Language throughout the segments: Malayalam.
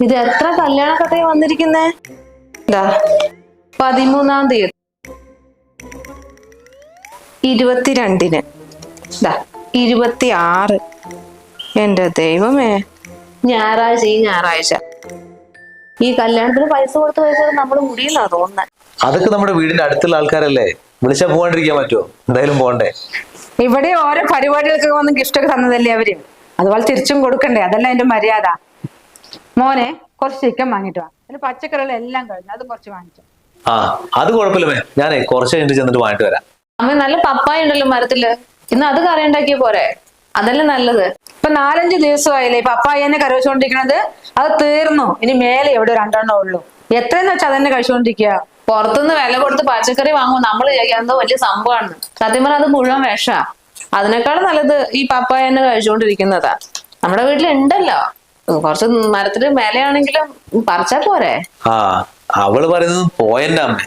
ഇത് എത്ര കല്യാണ കഥയെ വന്നിരിക്കുന്നേ? ദാ പതിമൂന്നാം തീയതി. ഇരുപത്തിരണ്ടിന്. ദാ ഇരുപത്തി ആറ് എന്റെ ദൈവമേ. ഞായറാഴ്ച ഈ ഞായറാഴ്ച. ഈ കല്യാണത്തിന് പൈസ കൊടുത്ത് പൈസ നമ്മൾ മുടിയില്ല തോന്നുന്നത് അതൊക്കെ നമ്മുടെ വീടിന്റെ അടുത്തുള്ള ആൾക്കാരല്ലേ? വിളിച്ചാ പോകാണ്ടിരിക്കാൻ പറ്റുമോ എന്തായാലും പോണ്ടേ ഇവിടെ ഓരോ പരിപാടികൾക്കൊക്കെ വന്ന് ഗിഫ്റ്റ് ഒക്കെ തന്നതല്ലേ അവർ? അതുപോലെ തിരിച്ചും കൊടുക്കണ്ടേ? അതല്ല എന്റെ മര്യാദ. മോനെ കുറച്ച് ചിക്കൻ വാങ്ങിട്ട് വാ. അതിന് പച്ചക്കറികൾ എല്ലാം കഴിഞ്ഞു. അത് കുറച്ച് വാങ്ങിച്ചു. ആ അത് കുഴപ്പമില്ല ഞാൻ ഞാനേ കുറച്ച് കഴിഞ്ഞിട്ട് ചെന്നിട്ട് വാങ്ങിട്ട് വരാം. അമ്മ നല്ല പപ്പായ ഉണ്ടല്ലോ മരത്തിൽ. ഇന്ന് അത് കറി ഉണ്ടാക്കിയ പോരെ? അതല്ലേ നല്ലത്. ഇപ്പൊ നാലഞ്ച് ദിവസമായില്ലേ പപ്പായ തന്നെ കറി വെച്ചുകൊണ്ടിരിക്കണത് അത് തീർന്നു. ഇനി മേലെ എവിടെ രണ്ടെണ്ണം ഉള്ളൂ. എത്രയെന്ന് വെച്ചാൽ അതന്നെ കഴിച്ചുകൊണ്ടിരിക്കുക പുറത്തുനിന്ന് വില കൊടുത്ത് പച്ചക്കറി വാങ്ങുമ്പോൾ നമ്മൾ എന്തോ വലിയ സംഭവമാണ് സത്യം പറഞ്ഞാൽ അത് മുഴുവൻ വിഷ. അതിനേക്കാൾ നല്ലത് ഈ പപ്പായ തന്നെ കഴിച്ചുകൊണ്ടിരിക്കുന്നതാ നമ്മുടെ വീട്ടിൽ ഉണ്ടല്ലോ. കുറച്ച് മരത്തിന് മേലെയാണെങ്കിലും പറിച്ചാ പോരെ. ആ അവൾ പറയുന്നത് പോയന്റെ അമ്മ.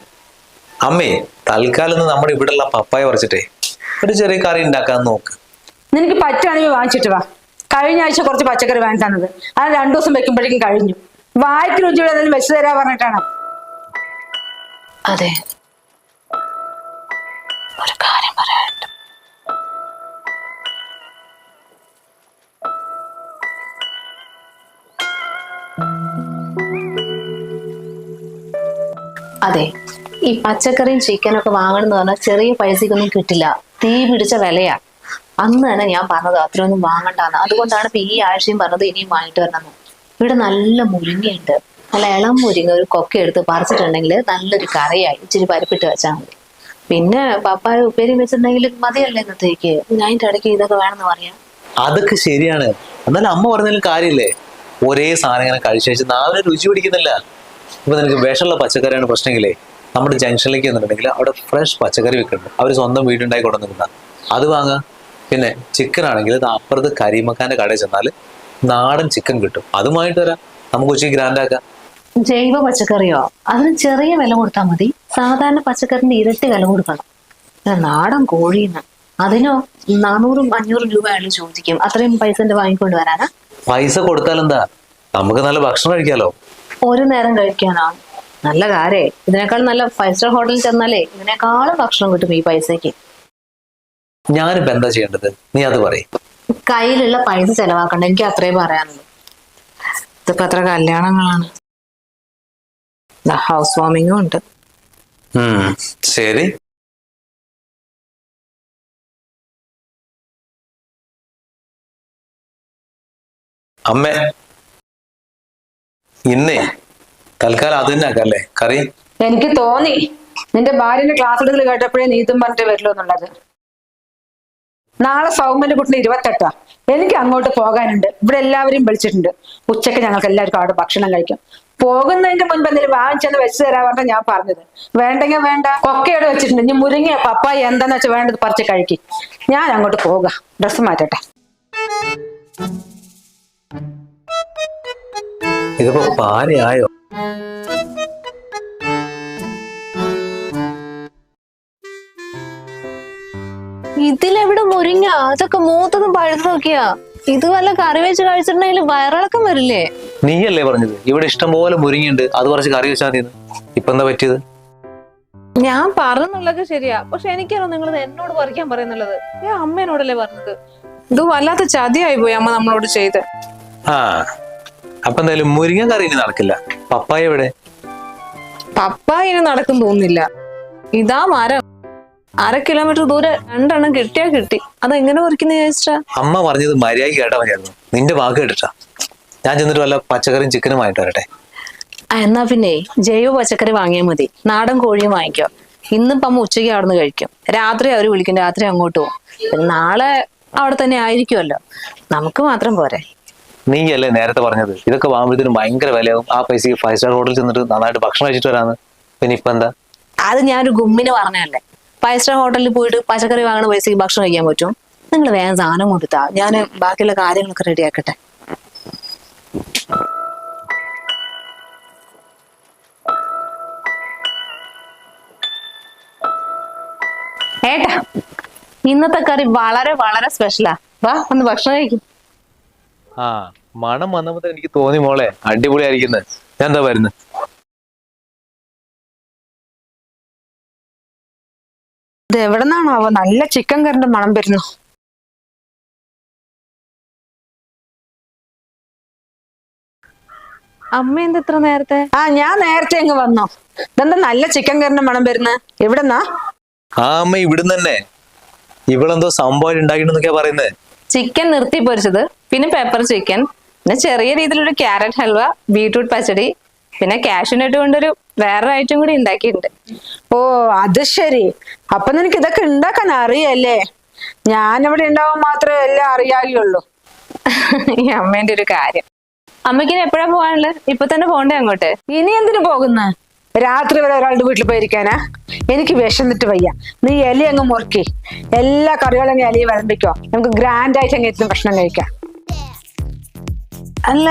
അമ്മേ തൽക്കാലം നമ്മുടെ ഇവിടെയുള്ള പപ്പായ പറിച്ചിട്ടേ. ഒരു ചെറിയ കറി ഉണ്ടാക്കാൻ നോക്ക്. നിനക്ക് പറ്റുവാണെങ്കിൽ വാങ്ങിച്ചിട്ട് വാ. കഴിഞ്ഞ ആഴ്ച കുറച്ച് പച്ചക്കറി വാങ്ങി തന്നത്. അത് രണ്ടു ദിവസം വെക്കുമ്പോഴേക്കും കഴിഞ്ഞു. വായ്ക്ക് രുചിയുടെ എന്തെങ്കിലും വെച്ച് തരാ പറഞ്ഞിട്ടാണ് അതെ. ഒരു കാര്യം അതെ. ഈ പച്ചക്കറിയും ചിക്കനൊക്കെ വാങ്ങണമെന്ന് പറഞ്ഞാൽ ചെറിയ പൈസക്കൊന്നും കിട്ടില്ല. തീ പിടിച്ച വിലയാ. അന്ന് തന്നെ ഞാൻ പറഞ്ഞത് അത്രയൊന്നും വാങ്ങണ്ടാന്ന്. അതുകൊണ്ടാണ് ഇപ്പൊ ഈ ആഴ്ചയും പറഞ്ഞത് ഇനിയും വാങ്ങിട്ട് വരണമെന്ന്. ഇവിടെ നല്ല മുരിങ്ങയുണ്ട്. നല്ല ഇളം മുരിങ്ങ ഒരു കൊക്ക എടുത്ത് പറിച്ചിട്ടുണ്ടെങ്കിൽ നല്ലൊരു കറിയായി. ഇച്ചിരി പരിപ്പിട്ട് വെച്ചാൽ മതി. പിന്നെ പപ്പായ ഉപ്പേരി വെച്ചിട്ടുണ്ടെങ്കിൽ മതിയല്ലേ ഇന്നത്തേക്ക്? അതിന്റെ ഇടയ്ക്ക് ഇതൊക്കെ വേണമെന്ന് പറയാം. അതൊക്കെ ശരിയാണ്. എന്നാലും അമ്മ പറഞ്ഞാലും കാര്യമില്ലേ? ഒരേ സാധനം ഇങ്ങനെ കഴിച്ചു നാവിന് രുചി പിടിക്കുന്നില്ല. ഇപ്പൊ നിനക്ക് വിഷമുള്ള പച്ചക്കറിയാണ് പ്രശ്നമെങ്കിലേ നമ്മുടെ ജംഗ്ഷനിലേക്ക് വന്നിട്ടുണ്ടെങ്കിൽ അവിടെ ഫ്രഷ് പച്ചക്കറി വെക്കുന്നുണ്ട് അവർ സ്വന്തം വീടുണ്ടായി കൊണ്ടുവന്നിരുന്ന അത് വാങ്ങുക പിന്നെ ചിക്കൻ ആണെങ്കിൽ അപ്പുറത്ത് കരീമക്കാന്റെ കടയിൽ ചെന്നാൽ നാടൻ ചിക്കൻ കിട്ടും. അതുമായിട്ട് വരാം. നമുക്ക് ഉച്ചയ്ക്ക് ഗ്രാൻഡ് ആക്കാം. ജൈവ പച്ചക്കറിയോ? അതിന് ചെറിയ വില കൊടുത്താൽ മതി. സാധാരണ പച്ചക്കറിന്റെ ഇരട്ടി വില കൊടുക്കണം. നാടൻ കോഴിന്ന് അതിനോ നാനൂറും അഞ്ഞൂറും രൂപ ആണ് ചോദിക്കും. അത്രയും പൈസന്റെ വാങ്ങിക്കൊണ്ട് വരാനാ പൈസ കൊടുത്താൽ എന്താ? നമുക്ക് നല്ല ഭക്ഷണം കഴിക്കാലോ. ഒരു നേരം കഴിക്കാനാണ് നല്ല കാര്യേ. ഇതിനേക്കാൾ നല്ല ഫൈവ് സ്റ്റാർ ഹോട്ടലിൽ ചെന്നാലേ ഇതിനേക്കാളും ഭക്ഷണം കിട്ടും ഈ പൈസക്ക് ഞാനിപ്പോ എന്താ ചെയ്യേണ്ടത്? നീ അത് പറയും. കയ്യിലുള്ള പൈസ ചെലവാക്കണ്ട. എനിക്ക് അത്രേ പറയാനുള്ളൂ. ഇതിപ്പോ അത്ര കല്യാണങ്ങളാണ്. ഹൗസ് വാമിങ്ങും ഉണ്ട്. ശരി. അമ്മേ ഇന്നേ? തൽക്കാലം അത് തന്നെ ആക്കല്ലേ കറി എനിക്ക് തോന്നി. നിന്റെ ഭാര്യന്റെ ക്ലാസ് എടുക്കൽ കേട്ടപ്പോഴേ നീതും പറഞ്ഞിട്ട് വരില്ല എന്നുള്ളത്. നാളെ സൗമ്യന്റെ കുട്ടിന് ഇരുപത്തെട്ടാ. എനിക്ക് അങ്ങോട്ട് പോകാനുണ്ട്. ഇവിടെ എല്ലാവരും വിളിച്ചിട്ടുണ്ട്. ഉച്ചയ്ക്ക് ഞങ്ങൾക്ക് എല്ലാവർക്കും അവിടെ ഭക്ഷണം കഴിക്കാം. പോകുന്നതിന്റെ മുൻപ് എന്തെങ്കിലും വാങ്ങിച്ചെന്ന് വെച്ച് തരാൻ പറഞ്ഞാൽ ഞാൻ പറഞ്ഞത്. വേണ്ടെങ്കിൽ വേണ്ട. കൊക്കയോടെ വെച്ചിട്ടുണ്ട്. ഇനി മുരിങ്ങ പപ്പായ എന്താന്ന് വെച്ചാൽ വേണ്ടത് പറിച്ച് കഴിക്കും. ഞാൻ അങ്ങോട്ട് പോകാം. ഡ്രസ്സ് മാറ്റട്ടെ. ഇതിപ്പോ പാനയായോ ഇതിലെവിടെ മുരിങ്ങ? അതൊക്കെ മൂത്തതും നോക്കിയാ ഇത് വല്ല കറി വെച്ച് കഴിച്ചിട്ടുണ്ടെങ്കിൽ വയറിളക്കം വരില്ലേ? നീയല്ലേ പറഞ്ഞത്? ഇവിടെ ഇഷ്ടം പോലെ മുരിങ്ങയുണ്ട്. അത് കുറച്ച് കറി വെച്ചാൽ മതി ഇപ്പൊ എന്താ പറ്റിയത്? ഞാൻ പറഞ്ഞുള്ളതൊക്കെ ശരിയാ. പക്ഷെ എനിക്കാണോ നിങ്ങൾ എന്നോട് പറിക്കാൻ പറയുന്നുള്ളത്. ഞാൻ അമ്മേനോടല്ലേ പറഞ്ഞത്? ഇത് വല്ലാത്ത ചതിയായി പോയി അമ്മ നമ്മളോട് ചെയ്ത്. ആ. അപ്പൊ എന്തായാലും മുരിങ്ങ കറി ഇനി നടക്കില്ല. പപ്പായ എവിടെ? പപ്പായ ഇനി നടക്കും തോന്നുന്നില്ല. ഇതാ മരം. അര കിലോമീറ്റർ ദൂരെ രണ്ടെണ്ണം കിട്ടിയാ കിട്ടി. അതെങ്ങനെ പറിക്കുന്ന ചോദിച്ചാ അമ്മ പറഞ്ഞത് മര്യാദ കേട്ടാ മതിയായിരുന്നു. നിന്റെ വാക്ക് കേട്ടിട്ടാ. ഞാൻ ചെന്നിട്ട് വല്ല പച്ചക്കറിയും ചിക്കനും വാങ്ങിട്ട് വരട്ടെ. എന്നാ പിന്നെ ജൈവ പച്ചക്കറി വാങ്ങിയാൽ മതി. നാടൻ കോഴിയും വാങ്ങിക്കോ. ഇന്നിപ്പം അമ്മ ഉച്ചയ്ക്ക് അവിടെ നിന്ന് കഴിക്കും. രാത്രി അവർ വിളിക്കും. രാത്രി അങ്ങോട്ട് പോകും. നാളെ അവിടെ തന്നെ ആയിരിക്കുമല്ലോ. നമുക്ക് മാത്രം പോരെ. നീയല്ലേ നേരത്തെ പറഞ്ഞത്? ഇതൊക്കെ വാങ്ങുമ്പോഴത്തേനും ഭയങ്കര വിലയാവും. ആ പൈസക്ക് ഫൈവ് സ്റ്റാർ ഹോട്ടലിൽ ചെന്നിട്ട് നന്നായിട്ട് ഭക്ഷണം കഴിച്ചിട്ട് വരാന്ന്. പിന്നെ ഇപ്പൊ എന്താ? അത് ഞാനൊരു ഗുമ്മിന് പറഞ്ഞല്ലേ ഫൈവ് സ്റ്റാർ ഹോട്ടലിൽ പോയിട്ട് പച്ചക്കറി വാങ്ങണ പൈസക്ക് ഭക്ഷണം കഴിക്കാൻ പറ്റും. നിങ്ങൾ വേഗം സാധനം കൊടുത്താ ഞാൻ ബാക്കിയുള്ള കാര്യങ്ങളൊക്കെ റെഡിയാക്കട്ടെ ഏട്ടാ ഇന്നത്തെ കറി വളരെ വളരെ സ്പെഷ്യലാ വാ ഒന്ന് ഭക്ഷണം കഴിക്കും. ആ. മണം വന്നപ്പോ എനിക്ക് തോന്നി മോളെ. അടിപൊളിയായിരിക്കുന്നത് ഞാൻ എന്താ വരുന്നത് ഇത് എവിടെ നിന്നാണാവോ നല്ല ചിക്കൻ കറിന്റെ മണം വരുന്നു. അമ്മ എന്ത് ഇത്ര നേരത്തെ? ആ ഞാൻ നേരത്തെ അങ്ങ് വന്നോ. ഇതെന്താ നല്ല ചിക്കൻ കറിന്റെ മണം വരുന്നത് എവിടെന്നാ? ആ അമ്മ ഇവിടുന്ന് തന്നെ. ഇവളെന്തോ സംഭവം ഉണ്ടാക്കിണ്ടെന്നൊക്കെയാ പറയുന്നത് ചിക്കൻ നിർത്തി പൊരിച്ചത്. പിന്നെ പെപ്പർ ചിക്കൻ പിന്നെ ചെറിയ രീതിയിലൊരു ക്യാരറ്റ് ഹൽവ ബീട്രൂട്ട് പച്ചടി പിന്നെ കാഷ്യൂനട്ട് കൊണ്ടൊരു വേറൊരു ഐറ്റം കൂടി ഉണ്ടാക്കിയിട്ടുണ്ട്. ഓ അത് ശരി. അപ്പൊ നിനക്ക് ഇതൊക്കെ ഉണ്ടാക്കാൻ അറിയല്ലേ? ഞാൻ ഇവിടെ ഉണ്ടാവാൻ മാത്രമേ എല്ലാം അറിയാകുള്ളൂ ഈ അമ്മേന്റെ ഒരു കാര്യം. അമ്മയ്ക്കിനി എപ്പോഴാ പോകാനുള്ളത് ഇപ്പൊ തന്നെ പോണ്ടേ അങ്ങോട്ട്? ഇനി എന്തിനു പോകുന്ന? രാത്രി വരെ ഒരാളുടെ വീട്ടിൽ പോയിരിക്കാനാ? എനിക്ക് വിശന്നിട്ട് വയ്യ. നീ എലി അങ്ങ് മുറുക്കി. എല്ലാ കറികളും അങ്ങ് എലി വിളമ്പിക്കോ. നമുക്ക് ഗ്രാൻഡ് ആയിട്ട് അങ്ങ് എത്തുന്ന ഭക്ഷണം കഴിക്കാം. അല്ല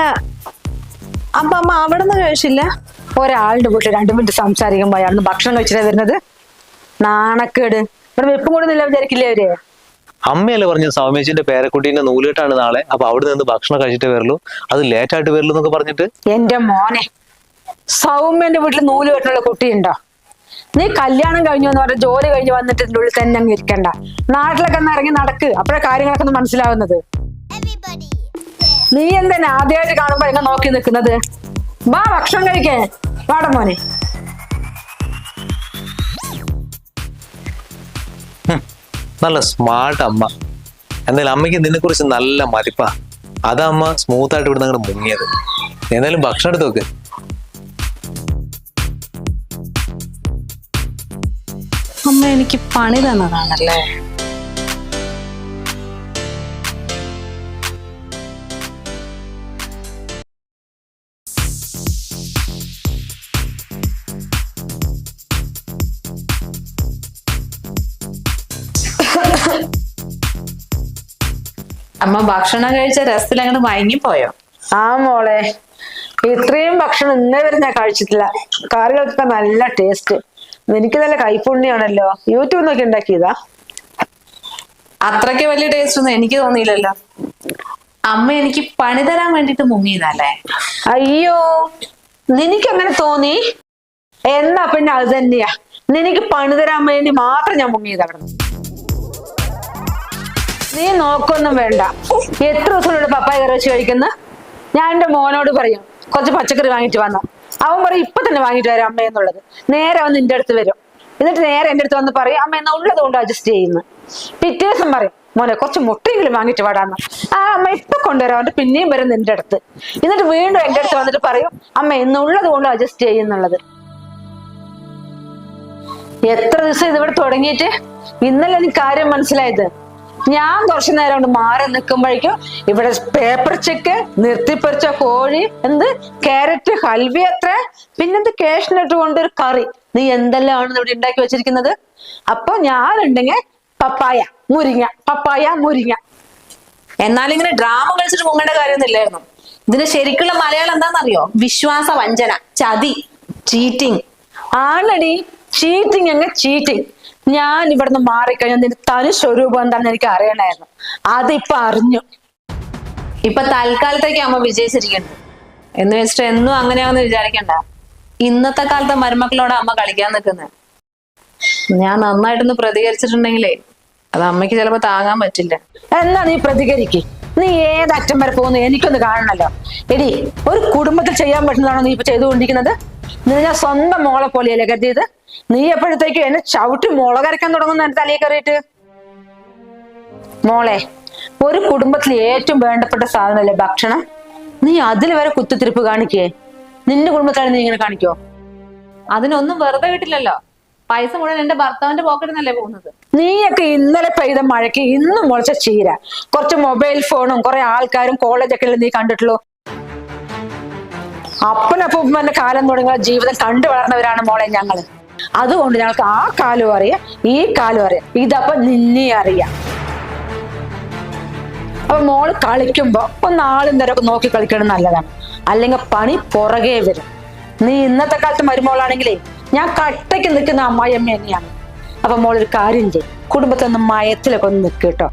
അപ്പൊ അമ്മ അവിടെ നിന്ന് കഴിച്ചില്ല? ഒരാളുടെ വീട്ടിൽ രണ്ടു മിനിറ്റ് സംസാരിക്കുമ്പോ അയാളൊന്ന് ഭക്ഷണം കഴിച്ചിട്ടാ വരുന്നത്? നാണക്കേട്. ഇവിടെ വെപ്പും കൂടുന്നില്ല വിചാരിക്കില്ലേ അവർ? അമ്മയല്ലേ പറഞ്ഞു സൗമേശിന്റെ പേരക്കുട്ടീന്റെ നൂലിട്ടാണ് നാളെ. അപ്പൊ അവിടെ നിന്ന് ഭക്ഷണം കഴിച്ചിട്ട് വരുള്ളൂ? അത് ലേറ്റ് ആയിട്ട് വരുള്ളൂ എന്നൊക്കെ പറഞ്ഞിട്ട്? എന്റെ മോനെ സൗമ്യന്റെ വീട്ടിൽ നൂൽ കെട്ടുള്ള കുട്ടിയുണ്ടോ? നീ കല്യാണം കഴിഞ്ഞു എന്ന് പറഞ്ഞ ജോലി കഴിഞ്ഞ് വന്നിട്ട് ഉള്ളിൽ തന്നെ അങ്ങ് ഇരിക്കണ്ട. നാട്ടിലൊക്കെ ഒന്ന് ഇറങ്ങി നടക്ക്. അപ്പോഴേ കാര്യങ്ങളൊക്കെ ഒന്ന് മനസ്സിലാവുന്നത്. നീ എന്തിനാ ആദ്യമായിട്ട് കാണുമ്പോ എന്നെ നോക്കി നിൽക്കുന്നത്? വാ ഭക്ഷണം കഴിക്കേ വാട മോനെ. നല്ല സ്മാർട്ട് അമ്മ. എന്നാലും അമ്മയ്ക്ക് നിന്നെ കുറിച്ച് നല്ല മതിപ്പാ. അതാ അമ്മ സ്മൂത്ത് ആയിട്ട് ഇവിടെ അങ്ങോട്ട് മുങ്ങിയത്. എന്നാലും ഭക്ഷണം എടുത്ത് നോക്ക്. അമ്മ എനിക്ക് പണി തന്നതാണല്ലേ? അമ്മ ഭക്ഷണം കഴിച്ച രസത്തിൽ അങ്ങോട്ട് മയങ്ങിപ്പോയോ? ആ മോളെ. ഇത്രയും ഭക്ഷണം ഇന്നേ വരെ ഞാൻ കഴിച്ചിട്ടില്ല. കറികൾക്കൊക്കെ നല്ല ടേസ്റ്റ് എനിക്ക് നല്ല കൈപ്പുണ്യാണല്ലോ യൂട്യൂബ് നോക്കി ഉണ്ടാക്കിയതാ. അത്രയ്ക്ക് വലിയ ടേസ്റ്റ് ഒന്നും എനിക്ക് തോന്നിയില്ലല്ലോ. അമ്മ എനിക്ക് പണി തരാൻ വേണ്ടിട്ട് മുങ്ങിയതല്ലേ? അയ്യോ നിനക്ക് അങ്ങനെ തോന്നി? എന്നാ പിന്നെ അത് തന്നെയാ. നിനക്ക് പണി തരാൻ വേണ്ടി മാത്രം ഞാൻ മുങ്ങിയത് അവിടെ. നീ നോക്കൊന്നും വേണ്ട. എത്ര ദിവസം ദിവസമുള്ള പപ്പായ കറി വെച്ച് കഴിക്കുന്ന? ഞാൻ എന്റെ മോനോട് പറയും കുറച്ച് പച്ചക്കറി വാങ്ങിട്ട് വന്നു. അവൻ പറയും ഇപ്പൊ തന്നെ വാങ്ങിട്ട് വരാം അമ്മ എന്നുള്ളത്. നേരെ അവൻ നിന്റെ അടുത്ത് വരും. എന്നിട്ട് നേരെ എന്റെ അടുത്ത് വന്ന് പറയും അമ്മ എന്നാ ഉള്ളത് കൊണ്ട് അഡ്ജസ്റ്റ് ചെയ്യുന്നു. പിറ്റേ ദിവസം പറയും മോനെ കുറച്ച് മുട്ടയെങ്കിലും വാങ്ങിട്ട് വാടാന്ന്. ആ അമ്മ ഇപ്പൊ കൊണ്ടുവരാം അവന്റെ പിന്നെയും വരും നിന്റെ അടുത്ത്. എന്നിട്ട് വീണ്ടും എന്റെ അടുത്ത് വന്നിട്ട് പറയും അമ്മ എന്നുള്ളത് കൊണ്ട് അഡ്ജസ്റ്റ് ചെയ്യുന്നുള്ളത് എത്ര ദിവസം ഇതിവിടെ തുടങ്ങിയിട്ട്? ഇന്നലെ എനിക്ക് കാര്യം മനസ്സിലായത്? ഞാൻ കുറച്ചു നേരം കൊണ്ട് മാറി നിൽക്കുമ്പോഴേക്കും ഇവിടെ പേപ്പർ ചെക്ക് നിർത്തിപ്പറിച്ച കോഴി എന്ത് ക്യാരറ്റ് ഹൽവി അത്ര. പിന്നെന്ത് കേഷനിട്ട് കൊണ്ടൊരു കറി. നീ എന്തെല്ലാമാണ് ഇവിടെ ഉണ്ടാക്കി വെച്ചിരിക്കുന്നത്? അപ്പൊ ഞാനുണ്ടെങ്കിൽ പപ്പായ മുരിങ്ങ പപ്പായ മുരിങ്ങ. എന്നാലും ഇങ്ങനെ ഡ്രാമ കളിച്ചിട്ട് മുങ്ങേണ്ട കാര്യമൊന്നുമില്ലായിരുന്നു ഇതിന് ശരിക്കുള്ള മലയാളം എന്താണെന്നറിയോ? വിശ്വാസ വഞ്ചന ചതി ചീറ്റിംഗ് ആണടി ചീറ്റിംഗ് അങ്ങ് ചീറ്റിംഗ് ഞാൻ ഇവിടുന്ന് മാറിക്കഴിഞ്ഞാൽ നിന്റെ തനി സ്വരൂപം എന്താണെന്ന് എനിക്ക് അറിയണമായിരുന്നു അതിപ്പൊ അറിഞ്ഞു. ഇപ്പൊ തൽക്കാലത്തേക്ക് അമ്മ വിജയിച്ചിരിക്കുന്നു. എന്ന് വെച്ചിട്ട് എന്നും അങ്ങനെയാണെന്ന് വിചാരിക്കണ്ട. ഇന്നത്തെ കാലത്തെ മരുമക്കളോട് അമ്മ കളിക്കാൻ നിൽക്കുന്നത് ഞാൻ നന്നായിട്ടൊന്ന് പ്രതികരിച്ചിട്ടുണ്ടെങ്കിലേ അത് അമ്മയ്ക്ക് ചിലപ്പോ താങ്ങാൻ പറ്റില്ല. എന്നാ നീ പ്രതികരിക്ക്? നീ ഏത് ഏതറ്റം വരെ പോകുന്നു എനിക്കൊന്ന് കാണണല്ലോ. എടി ഒരു കുടുംബത്തിൽ ചെയ്യാൻ പറ്റുന്നതാണോ നീ ഇപ്പൊ ചെയ്തുകൊണ്ടിരിക്കുന്നത്? നീ ഞാൻ സ്വന്തം മോളെ പോലെയല്ലേ കരുതിയത്? നീ എപ്പോഴത്തേക്കും എന്നെ ചവിട്ടി മുളകരക്കാൻ തുടങ്ങുന്ന എന്റെ തലയിൽ കയറിയിട്ട്? മോളെ ഒരു കുടുംബത്തിൽ ഏറ്റവും വേണ്ടപ്പെട്ട സാധനമല്ലേ ഭക്ഷണം? നീ അതിൽ വരെ കുത്തിത്തിരിപ്പ് കാണിക്കേ. നിന്റെ കുടുംബത്തിലാണ് നീ ഇങ്ങനെ കാണിക്കോ? അതിനൊന്നും വെറുതെ കിട്ടില്ലല്ലോ പൈസ മുഴുവൻ എന്റെ ഭർത്താവിന്റെ പോക്കറ്റിൽ നിന്നല്ലേ പോകുന്നത്. നീയൊക്കെ ഇന്നലെ പെയ്ത മഴയ്ക്ക് ഇന്നും മുളച്ച ചീര. കുറച്ച് മൊബൈൽ ഫോണും കുറെ ആൾക്കാരും കോളേജൊക്കെ നീ കണ്ടിട്ടുള്ളൂ. അപ്പനപ്പൂപ്പന്റെ കാലം തുടങ്ങിയ ജീവിതം കണ്ടു വളർന്നവരാണ് മോളെ ഞങ്ങൾ. അതുകൊണ്ട് ഞങ്ങൾക്ക് ആ കാലം അറിയാം ഈ കാലം അറിയാം. ഇതപ്പൊ നിന്നെ അറിയാം. അപ്പൊ മോൾ കളിക്കുമ്പോ ഒന്ന് ആളും തരമൊക്കെ നോക്കി കളിക്കണം നല്ലതാണ്. അല്ലെങ്കിൽ പണി പുറകെ വരും. നീ ഇന്നത്തെ കാലത്ത് മരുമോളാണെങ്കിലേ ഞാൻ കട്ടയ്ക്ക് നിൽക്കുന്ന അമ്മായിയമ്മ തന്നെയാണ് അപ്പൊ മോളൊരു കാര്യം ചെയ്യും. കുടുംബത്തിൽ ഒന്ന് മയത്തിലൊക്കെ ഒന്ന് നിൽക്കും കേട്ടോ.